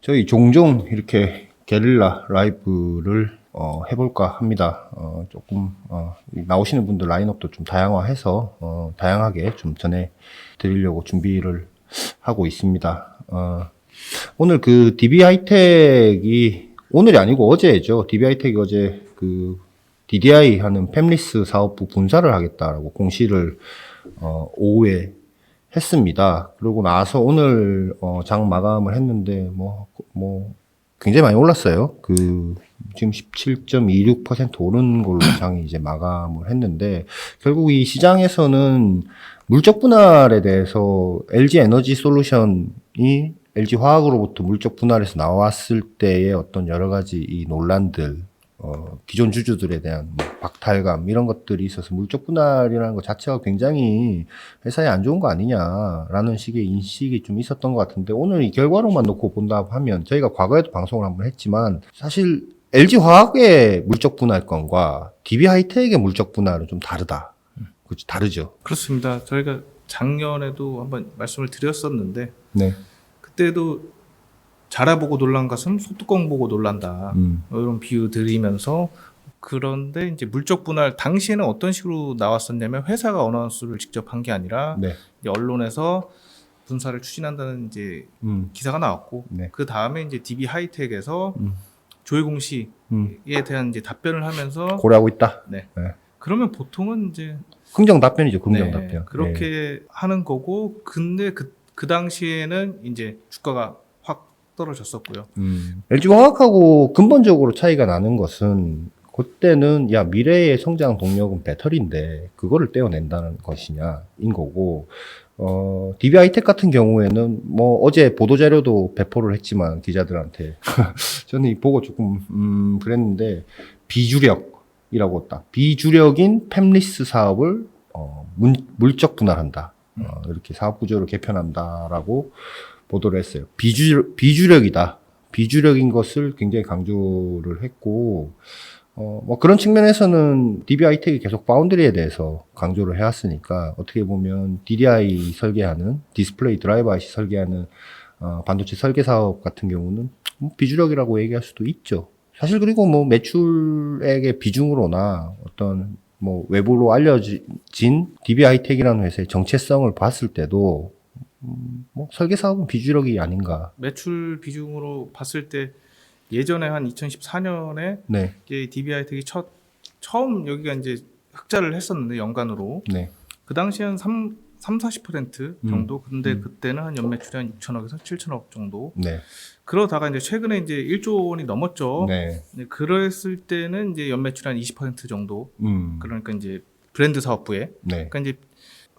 저희 종종 이렇게 게릴라 라이브를 어, 해볼까 합니다. 어, 조금 어, 나오시는 분들 라인업도 좀 다양화해서 어, 다양하게 좀 전해 드리려고 준비를 하고 있습니다. 어, 오늘 그 DB 하이텍이 오늘이 아니고 어제죠. DB 하이텍이 어제 그 DDI 하는 팸리스 사업부 분사를 하겠다라고 공시를 어, 오후에 했습니다. 그러고 나서 오늘 어, 장 마감을 했는데 뭐, 뭐 굉장히 많이 올랐어요. 그 지금 17.26% 오른 걸로 장이 이제 마감을 했는데 결국 이 시장에서는 물적 분할에 대해서 LG 에너지 솔루션이 LG 화학으로부터 물적 분할에서 나왔을 때의 어떤 여러 가지 이 논란들 어, 기존 주주들에 대한 뭐 박탈감 이런 것들이 있어서 물적 분할이라는 것 자체가 굉장히 회사에 안 좋은 거 아니냐라는 식의 인식이 좀 있었던 것 같은데 오늘 이 결과로만 놓고 본다고 하면 저희가 과거에도 방송을 한번 했지만 사실 LG 화학의 물적 분할권과 DB 하이텍의 물적 분할은 좀 다르다. 그렇죠 다르죠. 그렇습니다. 저희가 작년에도 한번 말씀을 드렸었는데 네. 그때도 자라 보고 놀란 것은 소뚜껑 보고 놀란다. 음. 이런 비유 드리면서 그런데 이제 물적 분할 당시에는 어떤 식으로 나왔었냐면 회사가 어나운스를 직접 한 게 아니라 네. 언론에서 분사를 추진한다는 이제 음. 기사가 나왔고 네. 그 다음에 이제 DB 하이텍에서 음. 조혜공 씨에 음. 대한 이제 답변을 하면서 고려하고 있다. 네. 네. 그러면 보통은 이제 긍정 답변이죠. 긍정 네, 답변. 그렇게 하는 거고 근데 그, 그 당시에는 이제 주가가 확 떨어졌었고요. 음. LG 화학하고 근본적으로 차이가 나는 것은 그때는 야 미래의 성장 동력은 배터리인데 그거를 떼어낸다는 것이냐인 거고 어 DB 하이텍 같은 경우에는 뭐 어제 보도 자료도 배포를 했지만 기자들한테 저는 이 보고 조금 음 그랬는데 비주력이라고 딱 비주력인 팸리스 사업을 어 문, 물적 분할한다 어, 이렇게 사업 구조를 개편한다라고 보도를 했어요. 비주, 비주력이다. 비주력인 것을 굉장히 강조를 했고, 어, 뭐 그런 측면에서는 DBI 텍이 계속 바운드리에 대해서 강조를 해왔으니까, 어떻게 보면 DDI 설계하는, 디스플레이 드라이버 IC 설계하는, 어, 반도체 설계 사업 같은 경우는 뭐 비주력이라고 얘기할 수도 있죠. 사실 그리고 뭐 매출액의 비중으로나 어떤 뭐 외부로 알려진 DB 하이텍이라는 회사의 정체성을 봤을 때도 음, 뭐 설계 사업은 비주력이 아닌가. 매출 비중으로 봤을 때 예전에 한 2014년에 네, DB 하이텍이 첫 처음 여기가 이제 흑자를 했었는데 연간으로 네, 그 당시 한 3, 3 40% 음. 정도. 근데 음. 그때는 한 연매출이 한 6천억에서 7천억 정도. 네, 그러다가 이제 최근에 이제 1조 원이 넘었죠. 네, 네, 그랬을 때는 이제 연매출이 한20% 정도. 음, 그러니까 이제 브랜드 사업부에. 네, 그러니까 이제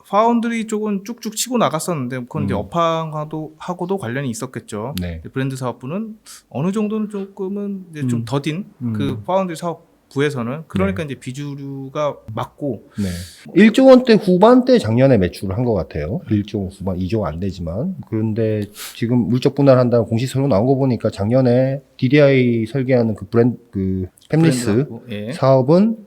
파운드리 쪽은 쭉쭉 치고 나갔었는데 그건 이제 음. 업황하고도 하고도 관련이 있었겠죠. 네, 브랜드 사업부는 어느 정도는 조금은 이제 음. 좀 더딘 음. 그 파운드리 사업 부에서는 그러니까 이제 비주류가 맞고 네. 1조 원대 후반대 작년에 매출을 한 것 같아요. 1조 후반, 2조 안 되지만. 그런데 지금 물적 분할한다는 공시 서류 나온 거 보니까 작년에 DDI 설계하는 그 브랜드, 그 팸리스 브랜드. 예. 사업은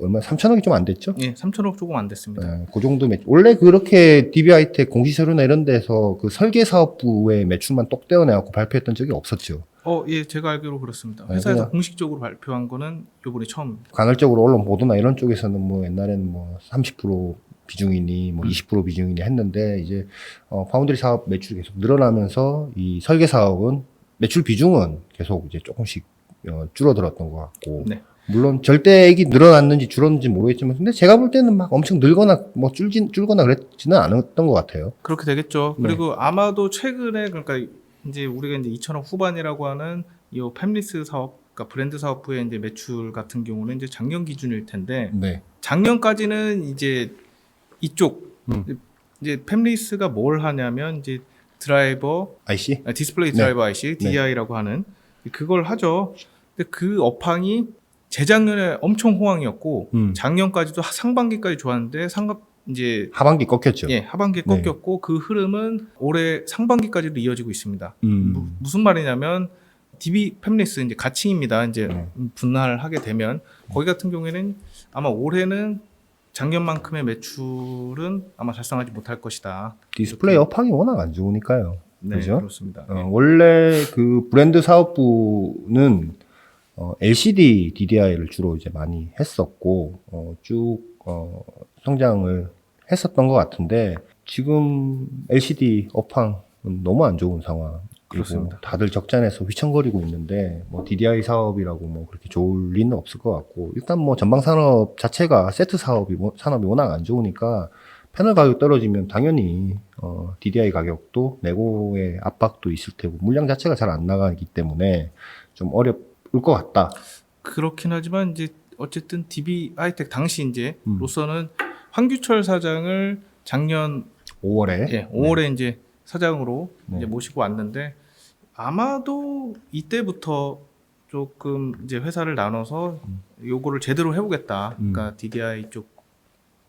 얼마, 3천억이 좀 안 됐죠? 예, 3천억 조금 안 됐습니다. 네, 그 정도 매출. 원래 그렇게 DBI텍 공시서류나 이런 데서 그 설계 사업부의 매출만 똑 떼어내갖고 발표했던 적이 없었죠. 어, 예, 제가 알기로 그렇습니다. 네, 회사에서 그냥- 공식적으로 발표한 거는 요번이 처음입니다. 간헐적으로 언론 보도나 이런 쪽에서는 뭐 옛날에는 뭐 30% 비중이니 뭐 20% 비중이니 했는데 이제 어, 파운드리 사업 매출이 계속 늘어나면서 이 설계 사업은 매출 비중은 계속 이제 조금씩 어, 줄어들었던 것 같고 네. 물론 절대액이 늘어났는지 줄었는지 모르겠지만 근데 제가 볼 때는 막 엄청 늘거나 뭐 줄진 줄거나 그랬지는 않았던 것 같아요. 그렇게 되겠죠. 네. 그리고 아마도 최근에 그러니까 이제 우리가 이제 2천억 후반이라고 하는 이 팸리스 사업, 그러니까 브랜드 사업 부의 이제 매출 같은 경우는 이제 작년 기준일 텐데 네. 작년까지는 이제 이쪽 음. 이제 팸리스가 뭘 하냐면 이제 드라이버 IC? 아, 디스플레이 네. 드라이버 IC DI라고 하는 그걸 하죠. 근데 그 업황이 재작년에 엄청 호황이었고 음. 작년까지도 하- 상반기까지 좋았는데 상급 이제 하반기 꺾였죠. 예 하반기 에 네. 꺾였고 그 흐름은 올해 상반기까지도 이어지고 있습니다. 음. 무, 무슨 말이냐면 DB 팸리스 이제 가칭입니다. 이제 네. 분할하게 되면 거기 같은 경우에는 아마 올해는 작년만큼의 매출은 아마 달성하지 못할 것이다. 디스플레이 업황이 워낙 안 좋으니까요. 네, 그죠? 그렇습니다. 어, 원래 그 브랜드 사업부는 어, LCD DDI를 주로 이제 많이 했었고 어, 쭉 어, 성장을 했었던 것 같은데 지금 LCD 업황은 너무 안 좋은 상황. 그렇습니다. 다들 적자내서 휘청거리고 있는데 뭐 DDI 사업이라고 뭐 그렇게 좋을 리는 없을 것 같고 일단 뭐 전방 산업 자체가 세트 사업이 뭐- 산업이 워낙 안 좋으니까 패널 가격 떨어지면 당연히 어, DDI 가격도 내고의 압박도 있을 테고 물량 자체가 잘 안 나가기 때문에 좀 어려울 것 같다. 그렇긴 하지만 이제 어쨌든 DB 하이텍 당시 이제 음. 로서는 황규철 사장을 작년 5월에 예, 5월에 이제 사장으로 네. 이제 모시고 왔는데 아마도 이때부터 조금 이제 회사를 나눠서 요거를 제대로 해보겠다. 음. 그러니까 DDI 쪽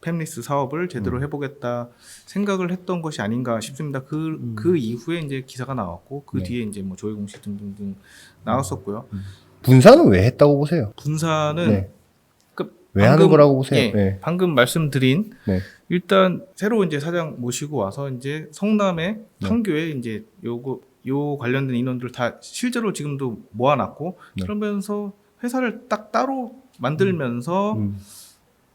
팹리스 사업을 제대로 음. 해보겠다 생각을 했던 것이 아닌가 싶습니다. 그그 음. 이후에 이제 기사가 나왔고 그 네. 뒤에 이제 뭐 조회 공식 등등등 나왔었고요. 분산은 왜 했다고 보세요? 분사는 네. 그왜 하는 방금- 거라고 보세요? 예, 네. 방금 말씀드린 네. 일단 새로 이제 사장 모시고 와서 이제 성남의 네. 판교에 이제 요거 요 관련된 인원들 다 실제로 지금도 모아놨고 네. 그러면서 회사를 딱 따로 만들면서 음.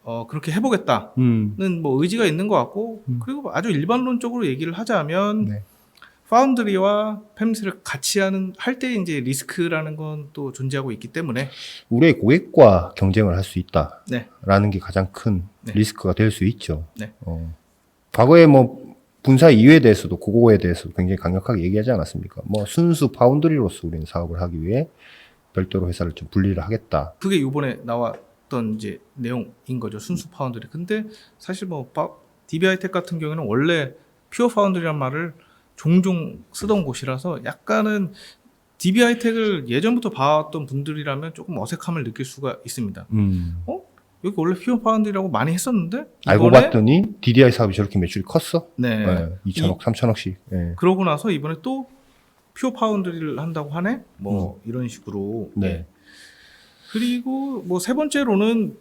어 그렇게 해보겠다는 음. 뭐 의지가 있는 것 같고 음. 그리고 아주 일반론적으로 얘기를 하자면 네. 파운드리와 팸스를 같이 하는 할 때 이제 리스크라는 건 또 존재하고 있기 때문에 우리의 고객과 경쟁을 할수 네. 있다라는 게 가장 큰 네. 리스크가 될 수 있죠. 네. 어. 과거에 뭐 분사 이유에 대해서도 그거에 대해서 굉장히 강력하게 얘기하지 않았습니까? 뭐 순수 파운드리로서 우리는 사업을 하기 위해 별도로 회사를 좀 분리를 하겠다. 그게 요번에 나왔던 이제 내용인 거죠. 순수 파운드리. 근데 사실 뭐 DBI텍 같은 경우에는 원래 퓨어 파운드리란 말을 종종 쓰던 곳이라서 약간은 DBI텍을 예전부터 봐왔던 분들이라면 조금 어색함을 느낄 수가 있습니다. 음. 여기 원래 퓨어 파운드리라고 많이 했었는데 알고 이번에 봤더니 DDI 사업이 저렇게 매출이 컸어? 네. 네. 2천억, 3천억씩. 예. 그러고 나서 이번에 또 퓨어 파운드리를 한다고 하네. 뭐 이런 식으로. 음. 네. 그리고 뭐 세 번째로는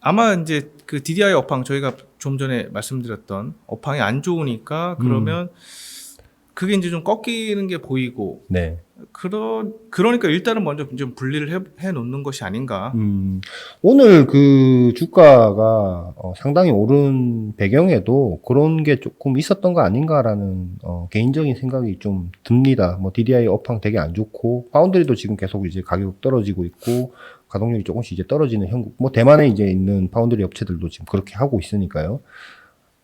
아마 이제 그 DDI 업황 저희가 좀 전에 말씀드렸던 업황이 안 좋으니까 그러면 그게 이제 좀 꺾이는 게 보이고 네. 그러 그러니까 일단은 먼저 좀 분리를 해, 해 놓는 것이 아닌가. 음, 오늘 그 주가가 어, 상당히 오른 배경에도 그런 게 조금 있었던 거 아닌가라는 어, 개인적인 생각이 좀 듭니다. 뭐 DDI 업황 되게 안 좋고 파운드리도 지금 계속 이제 가격 떨어지고 있고 가동률이 조금씩 이제 떨어지는 형국. 뭐 대만에 이제 있는 파운드리 업체들도 지금 그렇게 하고 있으니까요.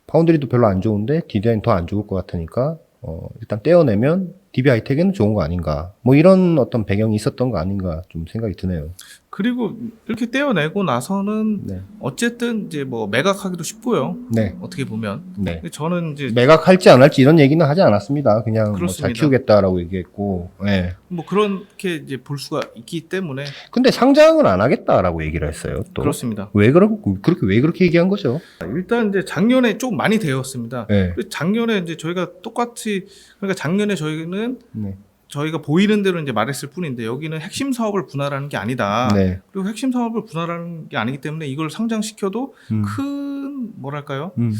파운드리도 별로 안 좋은데 DDI는 더 안 좋을 것 같으니까 어, 일단 떼어내면 DBI 텍에는 좋은 거 아닌가. 뭐 이런 어떤 배경이 있었던 거 아닌가 좀 생각이 드네요. 그리고 이렇게 떼어내고 나서는 네. 어쨌든 이제 뭐 매각하기도 쉽고요. 네. 어떻게 보면 네. 저는 이제 매각할지 안 할지 이런 얘기는 하지 않았습니다. 그냥 뭐 잘 그렇습니다. 키우겠다라고 얘기했고. 네. 뭐 그렇게 이제 볼 수가 있기 때문에 근데 상장은 안 하겠다라고 얘기를 했어요. 또. 그렇습니다. 왜 그러 그렇게 왜 그렇게 얘기한 거죠? 일단 이제 작년에 조금 많이 되었습니다. 네. 그 작년에 이제 저희가 똑같이 그러니까 작년에 저희는 네. 저희가 보이는 대로 이제 말했을 뿐인데 여기는 핵심 사업을 분할하는 게 아니다. 네. 그리고 핵심 사업을 분할하는 게 아니기 때문에 이걸 상장시켜도 음. 큰 뭐랄까요 음.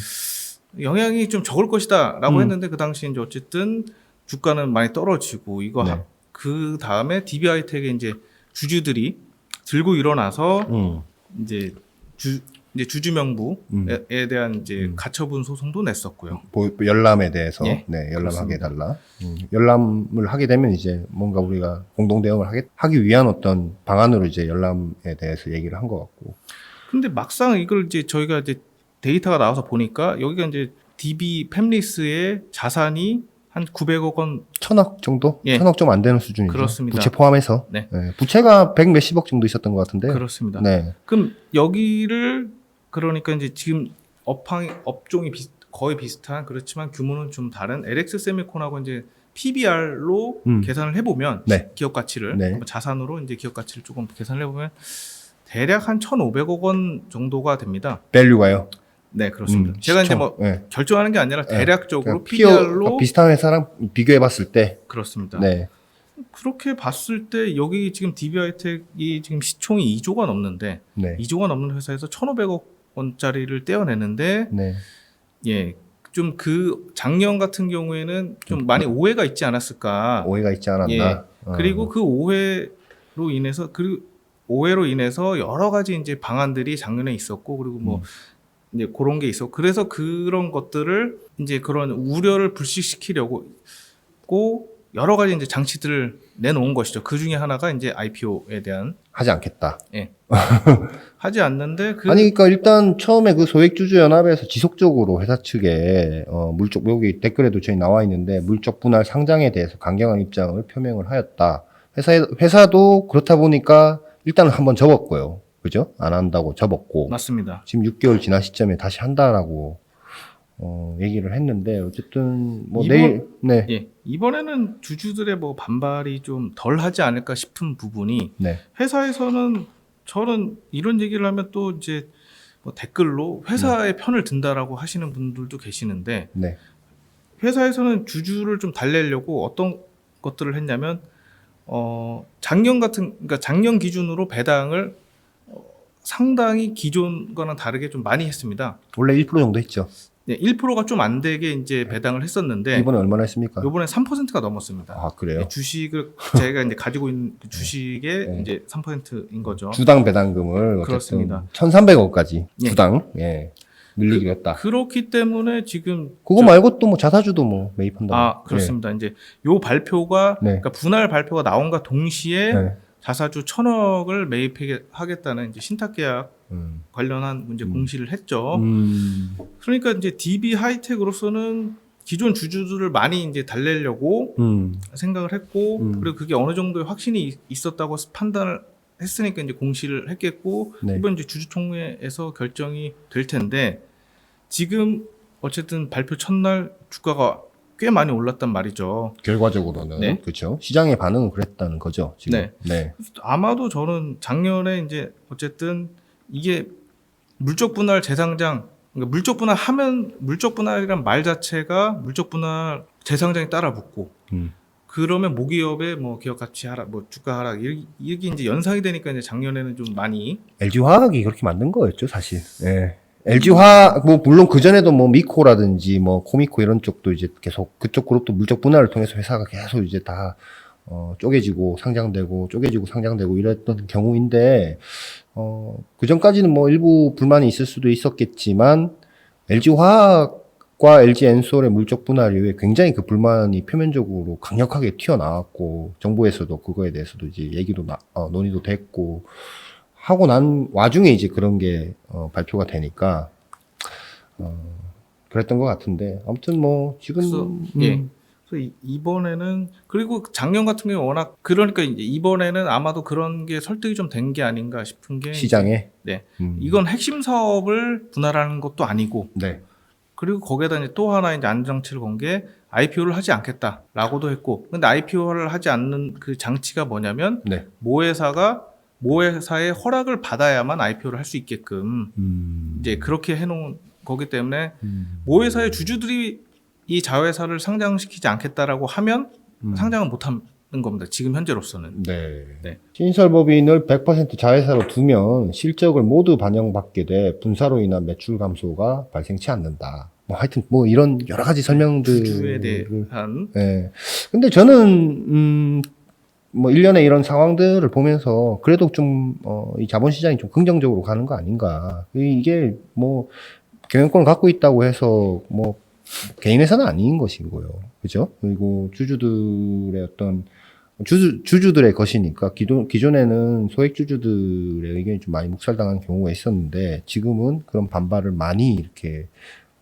영향이 좀 적을 것이다라고 음. 했는데 그 당시 이제 어쨌든 주가는 많이 떨어지고 이거 네. 하- 그 다음에 DBI텍의 이제 주주들이 들고 일어나서 음. 이제 주 이제 주주 명부에 음. 대한 이제 음. 가처분 소송도 냈었고요. 보- 열람에 대해서 예. 네, 열람하게. 해달라. 음, 열람을 하게 되면 이제 뭔가 우리가 공동 대응을 하게, 하기 위한 어떤 방안으로 이제 열람에 대해서 얘기를 한 것 같고. 근데 막상 이걸 이제 저희가 이제 데이터가 나와서 보니까 여기가 이제 DB 팸리스의 자산이 한 900억 원 천억 정도? 예. 천억 좀 안 되는 수준이죠. 그렇습니다. 부채 포함해서. 네. 부채가 백 몇십억 정도 있었던 것 같은데. 그렇습니다. 네. 그럼 여기를 그러니까 이제 지금 업황 업종이 비- 거의 비슷한 그렇지만 규모는 좀 다른 LX 세미콘하고 이제 PBR로 음. 계산을 해보면 네. 기업 가치를 네. 자산으로 이제 기업 가치를 조금 계산을 해보면 대략 한 1,500억 원 정도가 됩니다. 밸류가요. 네 그렇습니다. 음, 제가 이제. 뭐 네. 결정하는 게 아니라 네. 대략적으로 피어 PBR로 비슷한 회사랑 비교해 봤을 때 그렇습니다. 네. 그렇게 봤을 때 여기 지금 DBI텍이 지금 시총이 2조가 넘는데 네. 2조가 넘는 회사에서 1,500억 원짜리를 떼어내는데 네. 예 좀 그 작년 같은 경우에는 좀 많이 오해가 있지 않았을까. 오해가 있지 않았나. 예. 어. 그리고 그 오해로 인해서 그 오해로 인해서 여러 가지 이제 방안들이 작년에 있었고 그리고 뭐 음. 이제 그런 게 있었고 그래서 그런 것들을 이제 그런 우려를 불식시키려고 고 여러 가지 이제 장치들을 내놓은 것이죠. 그 중에 하나가 이제 IPO에 대한 하지 않겠다. 하지 않는데 그 아니 그러니까 일단 처음에 그 소액주주 연합에서 지속적으로 회사 측에 어, 물적 여기 댓글에도 저희 나와 있는데 물적 분할 상장에 대해서 강경한 입장을 표명을 하였다. 회사 회사도 그렇다 보니까 일단은 한번 접었고요. 그죠? 안 한다고 접었고 맞습니다. 지금 6개월 지난 시점에 다시 한다라고 어, 얘기를 했는데 어쨌든 뭐 이번- 내일 네. 예. 이번에는 주주들의 뭐 반발이 좀 덜 하지 않을까 싶은 부분이 네. 회사에서는 저는 이런 얘기를 하면 또 이제 뭐 댓글로 회사의 편을 든다라고 하시는 분들도 계시는데 네. 회사에서는 주주를 좀 달래려고 어떤 것들을 했냐면 어 작년 같은 그러니까 작년 기준으로 배당을 어, 상당히 기존과는 다르게 좀 많이 했습니다. 원래 1% 정도 했죠. 네, 1%가 좀 안 되게 이제 배당을 했었는데 이번에 얼마나 했습니까? 요번에 3%가 넘었습니다. 아, 그래요? 네, 주식을 제가 이제 가지고 있는 그 주식의 네. 이제 3%인 거죠. 주당 배당금을 어쨌든 그렇습니다. 1,300억까지 예. 주당 예. 늘리기로 했다. 그렇기 때문에 지금 그거 저- 말고 또 뭐 자사주도 뭐 매입한다. 아 그렇습니다. 이제 요 발표가 네. 그러니까 분할 발표가 나온과 동시에 네. 자사주 천억을 매입하겠다는 이제 신탁 계약 음. 관련한 문제 음. 공시를 했죠. 음. 그러니까 이제 DB 하이텍으로서는 기존 주주들을 많이 이제 달래려고 음. 생각을 했고 음. 그리고 그게 어느 정도의 확신이 있- 있었다고 판단을 했으니까 이제 공시를 했겠고 네. 이번 이제 주주총회에서 결정이 될 텐데 지금 어쨌든 발표 첫날 주가가 꽤 많이 올랐단 말이죠. 결과적으로는 네. 그렇죠. 시장의 반응은 그랬다는 거죠. 지금. 네. 네. 아마도 저는 작년에 이제 어쨌든 이게 물적 분할 재상장 그러니까 물적 분할 하면 물적 분할이란 말 자체가 물적 분할 재상장에 따라 붙고 음. 그러면 모기업의 뭐 기업 가치 하락, 뭐 주가 하락 이게 이제 연상이 되니까 이제 작년에는 좀 많이 LG 화학이 그렇게 만든 거였죠, 사실. 예. LG 화학 뭐 물론 그 전에도 뭐 미코라든지 뭐 코미코 이런 쪽도 이제 계속 그쪽 그룹도 물적 분할을 통해서 회사가 계속 이제 다 어, 쪼개지고 상장되고 쪼개지고 상장되고 이랬던 경우인데 어, 그 전까지는 뭐 일부 불만이 있을 수도 있었겠지만 LG 화학과 LG 엔솔의 물적 분할 이후에 굉장히 그 불만이 표면적으로 강력하게 튀어나왔고 정부에서도 그거에 대해서도 이제 얘기도 나, 어, 논의도 됐고 하고 난 와중에 이제 그런 게 어, 발표가 되니까 어, 그랬던 것 같은데 아무튼 뭐 지금 그래서, 음, 예. 그래서 이- 이번에는 그리고 작년 같은 경우 워낙 그러니까 이제 이번에는 아마도 그런 게 설득이 좀 된 게 아닌가 싶은 게 시장에 네. 음, 이건 핵심 사업을 분할하는 것도 아니고 네 그리고 거기에다 이제 또 하나 이제 안정치를 건 게 IPO를 하지 않겠다라고도 했고 근데 IPO를 하지 않는 그 장치가 뭐냐면 네. 모 회사가 모 회사의 허락을 받아야만 IPO를 할 수 있게끔 음, 이제 그렇게 해놓은 거기 때문에 음, 모 회사의 주주들이 이 자회사를 상장시키지 않겠다라고 하면 음, 상장은 못하는 겁니다. 지금 현재로서는. 네. 네. 신설법인을 100% 자회사로 두면 실적을 모두 반영받게 돼 분사로 인한 매출 감소가 발생치 않는다. 뭐 하여튼 뭐 이런 여러 가지 설명들을 주주에 대한 예. 근데 저는, 음, 뭐, 일련의 이런 상황들을 보면서 그래도 좀, 어, 이 자본시장이 좀 긍정적으로 가는 거 아닌가. 이- 이게 뭐, 경영권을 갖고 있다고 해서 뭐, 개인 회사는 아닌 것이고요. 그죠? 그리고 주주들의 어떤, 주주, 주주들의 것이니까 기존, 기존에는 소액 주주들의 의견이 좀 많이 묵살당한 경우가 있었는데 지금은 그런 반발을 많이 이렇게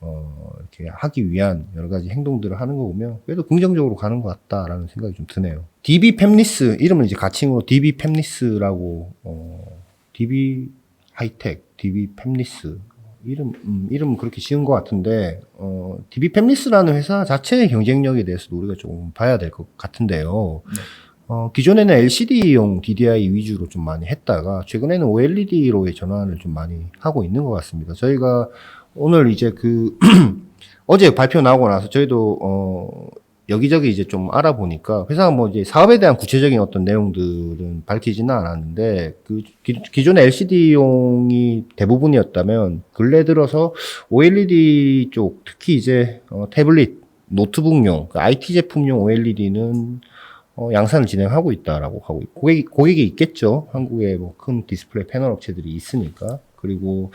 어, 이렇게 하기 위한 여러 가지 행동들을 하는 거 보면 그래도 긍정적으로 가는 것 같다라는 생각이 좀 드네요. DB 팹리스 이름을 이제 가칭으로 DB 팹리스라고 어, DB 하이텍, DB 팹리스 이름 음, 이름은 그렇게 지은 것 같은데 어, DB 팹리스라는 회사 자체의 경쟁력에 대해서도 우리가 조금 봐야 될 것 같은데요. 네. 어, 기존에는 LCD용 DDI 위주로 좀 많이 했다가 최근에는 OLED로의 전환을 좀 많이 하고 있는 것 같습니다. 저희가 오늘 이제 그 어제 발표 나오고 나서 저희도 어 여기저기 이제 좀 알아보니까 회사가 뭐 이제 사업에 대한 구체적인 어떤 내용들은 밝히지는 않았는데 그 기, 기존의 LCD용이 대부분이었다면 근래 들어서 OLED 쪽 특히 이제 어, 태블릿 노트북용 그 IT 제품용 OLED는 어, 양산을 진행하고 있다라고 하고 있- 고객, 고객이 있겠죠. 한국에 뭐 큰 디스플레이 패널 업체들이 있으니까. 그리고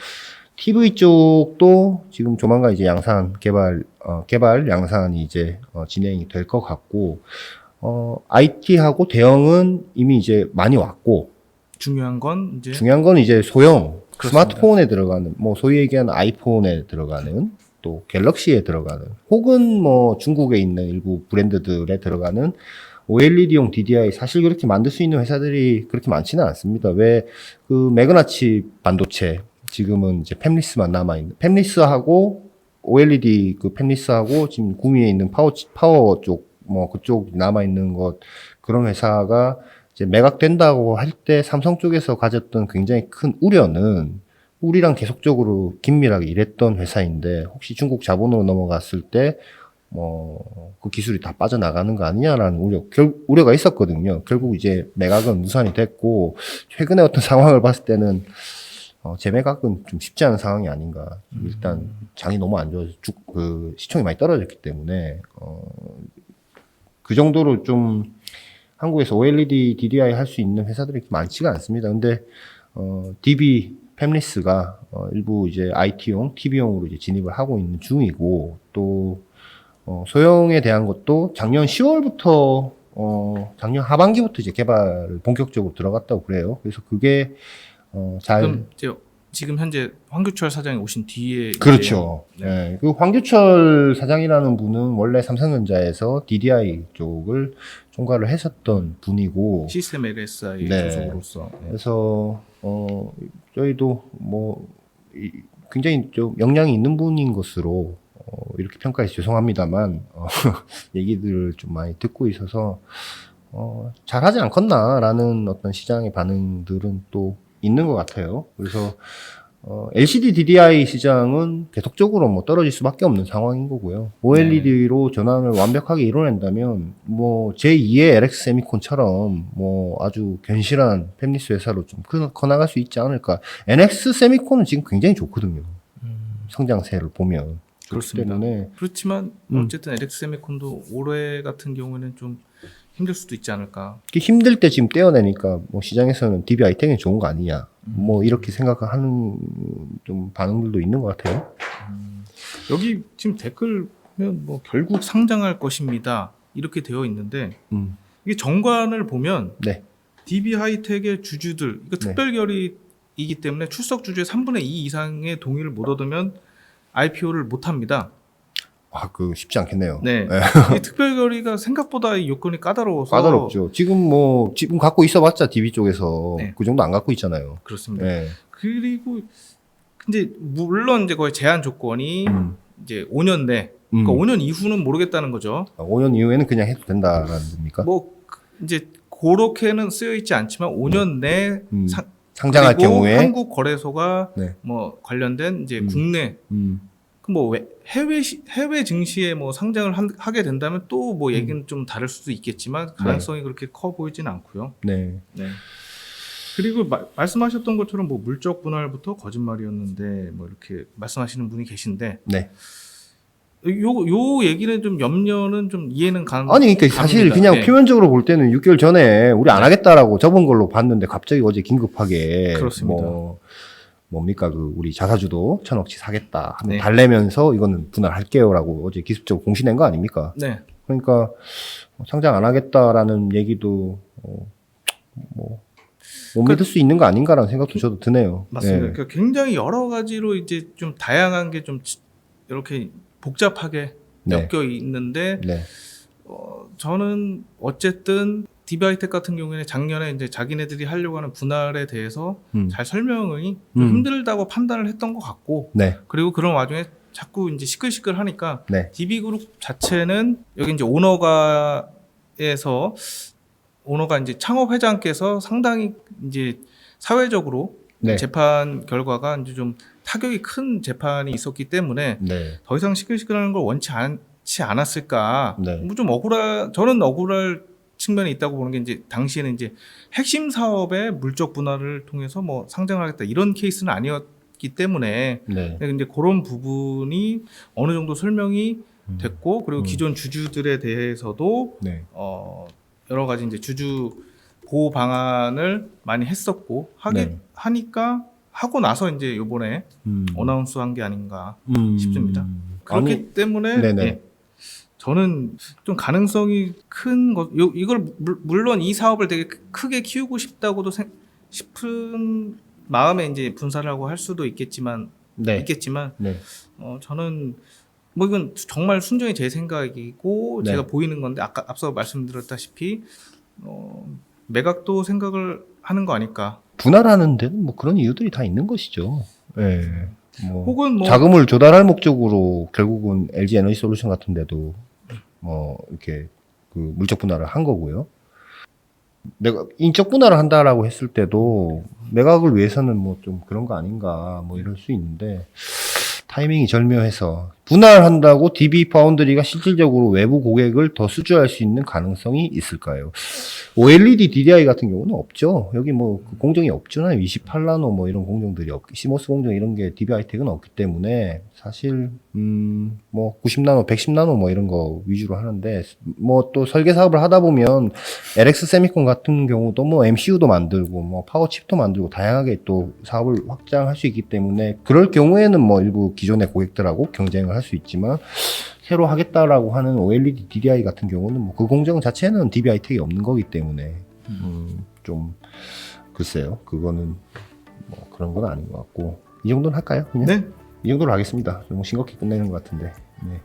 TV 쪽도 지금 조만간 이제 양산 개발, 어, 개발 양산이 이제 어, 진행이 될 것 같고, 어, IT하고 대형은 이미 이제 많이 왔고, 중요한 건 이제 중요한 건 이제 소형, 그렇습니다. 스마트폰에 들어가는, 뭐 소위 얘기하는 아이폰에 들어가는, 또 갤럭시에 들어가는, 혹은 뭐 중국에 있는 일부 브랜드들에 들어가는 OLED용 DDI 사실 그렇게 만들 수 있는 회사들이 그렇게 많지는 않습니다. 왜 그 매그나치 반도체 지금은 이제 팹리스만 남아 있는 팹리스하고 OLED 그 팹리스하고 지금 구미에 있는 파워 파워 쪽 뭐 그쪽 남아 있는 것 그런 회사가 이제 매각된다고 할 때 삼성 쪽에서 가졌던 굉장히 큰 우려는 우리랑 계속적으로 긴밀하게 일했던 회사인데 혹시 중국 자본으로 넘어갔을 때 뭐 그 기술이 다 빠져나가는 거 아니냐라는 우려 결, 우려가 있었거든요. 결국 이제 매각은 무산이 됐고 최근에 어떤 상황을 봤을 때는 어, 재매각은 좀 쉽지 않은 상황이 아닌가. 일단 장이 너무 안 좋아서 쭉, 그 시총이 많이 떨어졌기 때문에 어, 그 정도로 좀 한국에서 OLED DDI 할 수 있는 회사들이 많지가 않습니다. 근데 어, DB 팹리스가 어, 일부 이제 IT용, TV용으로 이제 진입을 하고 있는 중이고 또 어, 소형에 대한 것도 작년 10월부터 어, 작년 하반기부터 이제 개발 본격적으로 들어갔다고 그래요. 그래서 그게 어, 잘 이제 지금 현재 황규철 사장이 오신 뒤에 그렇죠. 네. 예, 그 황규철 사장이라는 분은 원래 삼성전자에서 DDI 쪽을 총괄을 했었던 분이고, 시스템 LSI 네. 소속으로서 네. 그래서 어 저희도 뭐 이- 굉장히 좀 역량이 있는 분인 것으로 어, 이렇게 평가해서 죄송합니다만 어, 얘기들을 좀 많이 듣고 있어서 어, 잘하지 않겠나라는 어떤 시장의 반응들은 또 있는 것 같아요. 그래서 어, LCD DDI 시장은 계속적으로 뭐 떨어질 수밖에 없는 상황인 거고요. OLED로 전환을 완벽하게 이뤄낸다면 뭐 제2의 LX 세미콘처럼 뭐 아주 견실한 팹리스 회사로 좀 커- 커나갈 수 있지 않을까. NX 세미콘은 지금 굉장히 좋거든요. 성장세를 보면. 그렇기 그렇습니다. 때문에 그렇지만 음. 어쨌든 LX 세미콘도 올해 같은 경우에는 좀 힘들 수도 있지 않을까. 힘들 때 지금 떼어내니까 뭐 시장에서는 DBI 탱이 좋은 거 아니냐. 뭐 이렇게 생각하는 좀 반응들도 있는 것 같아요. 여기 지금 댓글 보면 뭐 결국 상장할 것입니다. 이렇게 되어 있는데 음. 이게 정관을 보면 네. DB 하이텍의 주주들 이거 네. 특별 결의이기 때문에 출석 주주의 3분의 2 이상의 동의를 못 얻으면 IPO를 못 합니다. 아, 그 쉽지 않겠네요. 네. 이 특별 결의가 생각보다 이 요건이 까다로워서 까다롭죠. 지금 뭐 지금 갖고 있어봤자 DB 쪽에서 네. 그 정도 안 갖고 있잖아요. 그렇습니다. 네. 그리고 이제 물론 이제 거의 제한 조건이 음. 이제 5년 내 음. 그러니까 5년 이후는 모르겠다는 거죠. 5년 이후에는 그냥 해도 된다라는 겁니까? 뭐 그- 이제 그렇게는 쓰여 있지 않지만 5년 내 음. 상- 상장할 그리고 경우에 한국 거래소가 네. 뭐 관련된 이제 음. 국내 음. 그뭐 해외 시- 해외 증시에 뭐 상장을 한- 하게 된다면 또 음. 뭐 얘기는 좀 다를 수도 있겠지만 가능성이 그렇게 커 보이지는 않고요. 네. 네. 그리고 마- 말씀하셨던 것처럼 뭐 물적 분할부터 거짓말이었는데 뭐 이렇게 말씀하시는 분이 계신데 네. 요 요 얘기는 좀 염려는 좀 이해는 가. 아니 그러니까 사실 갑니다. 그냥 네. 표면적으로 볼 때는 6개월 전에 우리 안 하겠다라고 접은 걸로 봤는데 갑자기 어제 긴급하게 그렇습니다. 뭐 뭡니까 그 우리 자사주도 천억치 사겠다 한번 네. 달래면서 이거는 분할할게요라고 어제 기습적으로 공시낸 거 아닙니까? 네. 그러니까 상장 안 하겠다라는 얘기도 어, 뭐. 못 그- 믿을 수 있는 거 아닌가라는 생각도 저도 드네요. 맞습니다. 네. 그러니까 굉장히 여러 가지로 이제 좀 다양한 게 좀 이렇게 복잡하게 네. 엮여 있는데 네. 어, 저는 어쨌든 디바이텍 같은 경우에는 작년에 이제 자기네들이 하려고 하는 분할에 대해서 음. 잘 설명이 좀 음. 힘들다고 판단을 했던 것 같고 네. 그리고 그런 와중에 자꾸 이제 시끌시끌 하니까 네. DB그룹 자체는 여기 이제 오너가에서 오너가 이제 창업 회장께서 상당히 이제 사회적으로 네. 재판 결과가 이제 좀 타격이 큰 재판이 있었기 때문에 네. 더 이상 시끌시끌하는 걸 원치 않지 않았을까? 네. 뭐좀 억울할 저는 억울할 측면이 있다고 보는 게 이제 당시에는 이제 핵심 사업의 물적 분할을 통해서 뭐 상장하겠다 이런 케이스는 아니었기 때문에 네. 근데 그런 부분이 어느 정도 설명이 음. 됐고 그리고 음. 기존 주주들에 대해서도 네. 어 여러 가지 이제 주주 보호 방안을 많이 했었고 하게 네. 하니까 하고 나서 이제 요번에 음. 어나운스 한 게 아닌가 음. 싶습니다. 그렇기 아니, 때문에. 예, 저는 좀 가능성이 큰 것, 요, 이걸 물- 물론 이 사업을 되게 크- 크게 키우고 싶다고도 생- 싶은 마음에 이제 분사라고 할 수도 있겠지만 네. 있겠지만 네. 어, 저는 뭐 이건 정말 순전히 제 생각이고 네. 제가 보이는 건데 아까 앞서 말씀드렸다시피 어, 매각도 생각을 하는 거 아닐까. 분할하는 데는 뭐 그런 이유들이 다 있는 것이죠. 예. 뭐 혹은 뭐 자금을 조달할 목적으로 결국은 LG 에너지 솔루션 같은 데도 뭐 이렇게 그 물적 분할을 한 거고요. 내가 인적 분할을 한다라고 했을 때도 매각을 위해서는 뭐 좀 그런 거 아닌가 뭐 이럴 수 있는데 타이밍이 절묘해서 분할한다고 DB 파운드리가 실질적으로 외부 고객을 더 수주할 수 있는 가능성이 있을까요? OLED DDI 같은 경우는 없죠. 여기 뭐그 공정이 없잖아요. 28나노 뭐 이런 공정들이 없, 시모스 공정 이런 게 DBI 텍은 없기 때문에 사실 음뭐 90나노, 110나노 뭐 이런 거 위주로 하는데 뭐 또 설계 사업을 하다 보면 LX 세미콘 같은 경우도 뭐 MCU도 만들고 뭐 파워칩도 만들고 다양하게 또 사업을 확장할 수 있기 때문에 그럴 경우에는 뭐 일부 기존의 고객들하고 경쟁을 할 수 있지만 새로 하겠다라고 하는 OLED DDI 같은 경우는 뭐 그 공정 자체는 DBI 텍이 없는 거기 때문에 음, 좀 글쎄요 그거는 뭐 그런 건 아닌 것 같고 이 정도는 할까요? 그냥 네 이 정도로 하겠습니다. 너무 싱겁게 끝내는 것 같은데. 네.